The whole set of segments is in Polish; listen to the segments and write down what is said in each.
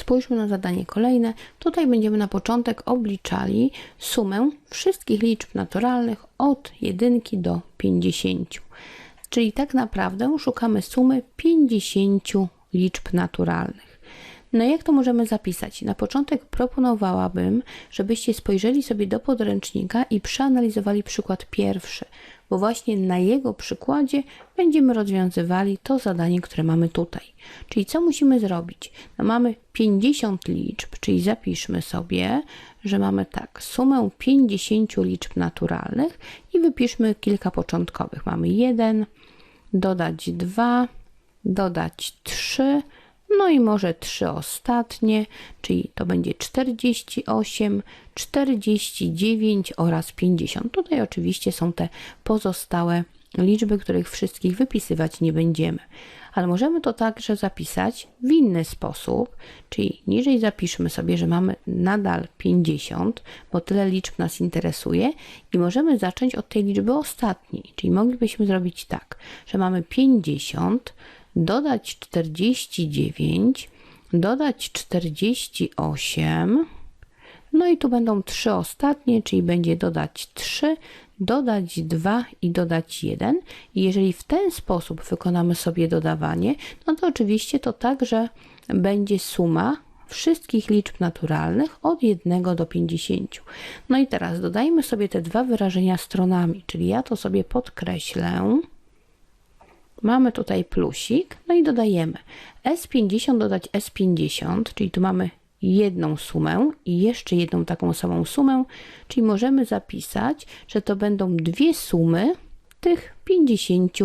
Spójrzmy na zadanie kolejne. Tutaj będziemy na początek obliczali sumę wszystkich liczb naturalnych od 1 do 50. Czyli tak naprawdę szukamy sumy 50 liczb naturalnych. No jak to możemy zapisać? Na początek proponowałabym, żebyście spojrzeli sobie do podręcznika i przeanalizowali przykład pierwszy, bo właśnie na jego przykładzie będziemy rozwiązywali to zadanie, które mamy tutaj. Czyli co musimy zrobić? No mamy 50 liczb, czyli zapiszmy sobie, że mamy tak, sumę 50 liczb naturalnych i wypiszmy kilka początkowych. Mamy 1, dodać 2, dodać 3, no i może trzy ostatnie, czyli to będzie 48, 49 oraz 50. Tutaj oczywiście są te pozostałe liczby, których wszystkich wypisywać nie będziemy. Ale możemy to także zapisać w inny sposób, czyli niżej zapiszmy sobie, że mamy nadal 50, bo tyle liczb nas interesuje i możemy zacząć od tej liczby ostatniej, czyli moglibyśmy zrobić tak, że mamy 50, dodać 49, dodać 48, no i tu będą trzy ostatnie, czyli będzie dodać 3, dodać 2 i dodać 1. I jeżeli w ten sposób wykonamy sobie dodawanie, no to oczywiście to także będzie suma wszystkich liczb naturalnych od 1 do 50. No i teraz dodajmy sobie te dwa wyrażenia stronami, czyli ja to sobie podkreślę. Mamy tutaj plusik, no i dodajemy S50 dodać S50, czyli tu mamy jedną sumę i jeszcze jedną taką samą sumę, czyli możemy zapisać, że to będą dwie sumy tych 50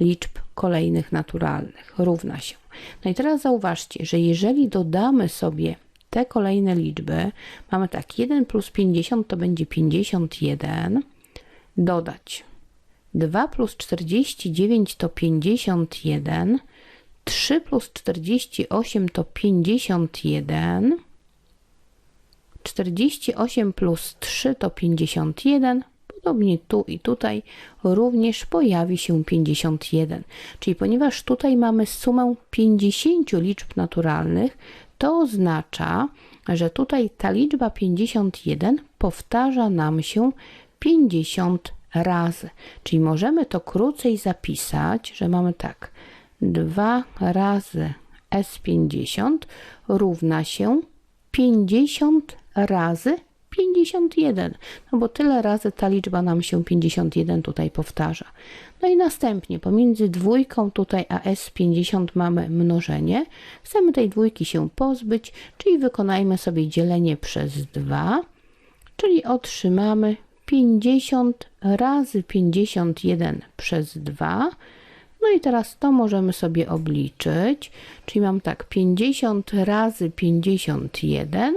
liczb kolejnych naturalnych. Równa się. No i teraz zauważcie, że jeżeli dodamy sobie te kolejne liczby, mamy tak, 1 plus 50 to będzie 51, dodać 2 plus 49 to 51, 3 plus 48 to 51, 48 plus 3 to 51, podobnie tu i tutaj również pojawi się 51. Czyli ponieważ tutaj mamy sumę 50 liczb naturalnych, to oznacza, że tutaj ta liczba 51 powtarza nam się 50 razy. Czyli możemy to krócej zapisać, że mamy tak 2 razy S50 równa się 50 razy 51, no bo tyle razy ta liczba nam się 51 tutaj powtarza. No i następnie pomiędzy dwójką tutaj a S50 mamy mnożenie. Chcemy tej dwójki się pozbyć, czyli wykonajmy sobie dzielenie przez 2, czyli otrzymamy 50 razy 51 przez 2. No i teraz to możemy sobie obliczyć, czyli mam tak 50 razy 51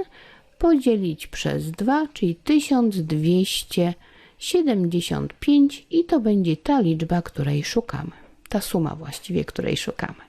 podzielić przez 2, czyli 1275 i to będzie ta liczba, której szukamy. Ta suma właściwie, której szukamy.